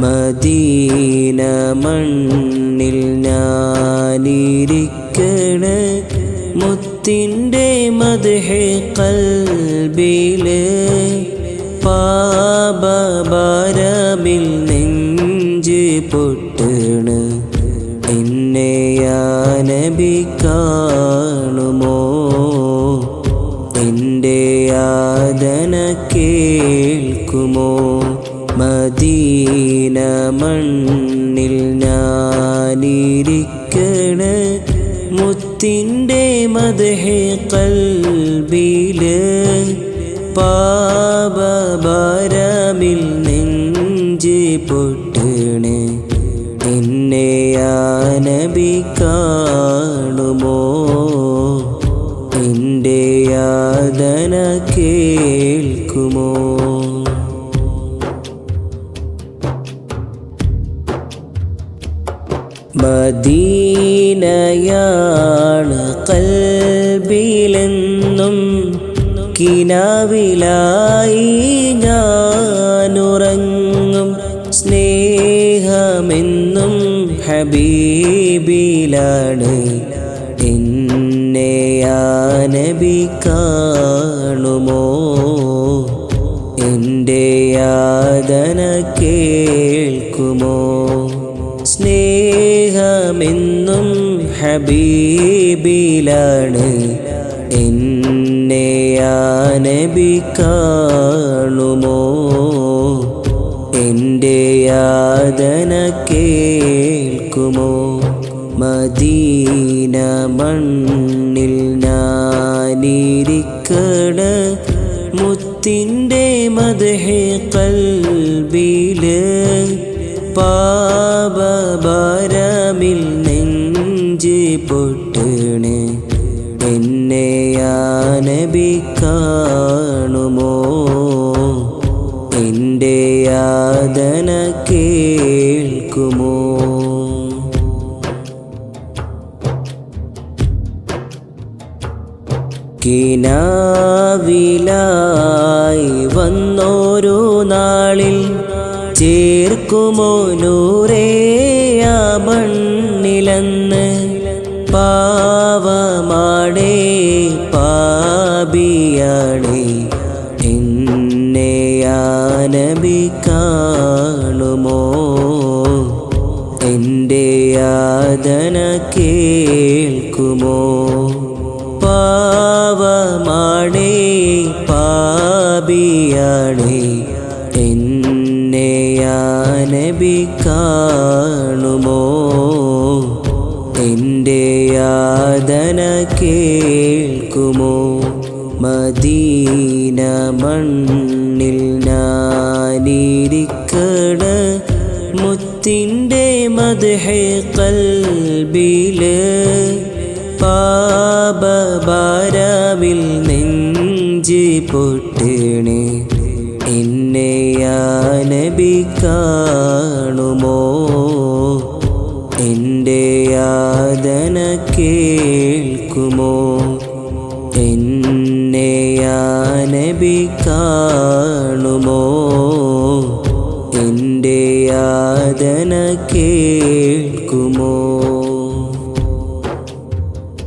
Medina മണ്ണിൽ ഞാനിരിക്കണ. മുത്തിന്റെ മദ്ഹെ കൽബിൽ പാപഭാരമിൽ നെഞ്ച് പൊട്ടണ്. എന്നെ നബി കാണുമോ? എന്റെ യാതന കേൾക്കുമോ? മദീന മണ്ണിൽ ഞാനിരിക്കണ. മുത്തിന്റെ മദഹേ കൽബിൽ പാപഭാരമിൽ നെഞ്ച് പൊട്ടണ്. എന്നെ ആനബി കാണുമോ? എന്റെ യാതന കേൾക്കുമോ മദീനയാണ് കൽബിലെന്നും കിനാവിലായി ഞാനുറങ്ങും സ്നേഹമെന്നും ഹബീബിലാണ് എന്നെയാനബി നബി കാണുമോ? എന്റെ യാതന കേൾക്കുമോ? സ്നേഹമെന്നും ഹബീബിലാണ്. എന്നെ നബി കാണുമോ? എന്റെ യാതന കേൾക്കുമോ? മദീന മണ്ണിൽ ഞാനിരിക്കണ മുത്തിന്റെ മദ്ഹെ കൽബിൽ പാപഭാരമിൽ നബി കാണുമോ? എന്റെ യാതന കേൾക്കുമോ? കിനാവിലായി വന്നോരു നാളിൽ ചേർക്കുമോ നൂറേയാ മണ്ണിലെന്ന് പാവമാടേ പാപിയാണേ എന്നെ നബി കാണുമോ? എന്റെ യാതന കേൾക്കുമോ? പാവമാണേ പാപിയാണേ. എന്നെ നബി കാണുമോ? എന്റെ യാതന കേൾക്കുമോ? മദീന മണ്ണിൽ ഞാനിരിക്കണ മുത്തിന്റെ മദ്ഹെ കൽബിൽ പാപഭാരവിൽ നെഞ്ച് പൊട്ടിണി. എന്നെ നബി കാണുമോ? എന്റെ യാതന കേൾക്കുമോ? നബി കാണുമോ?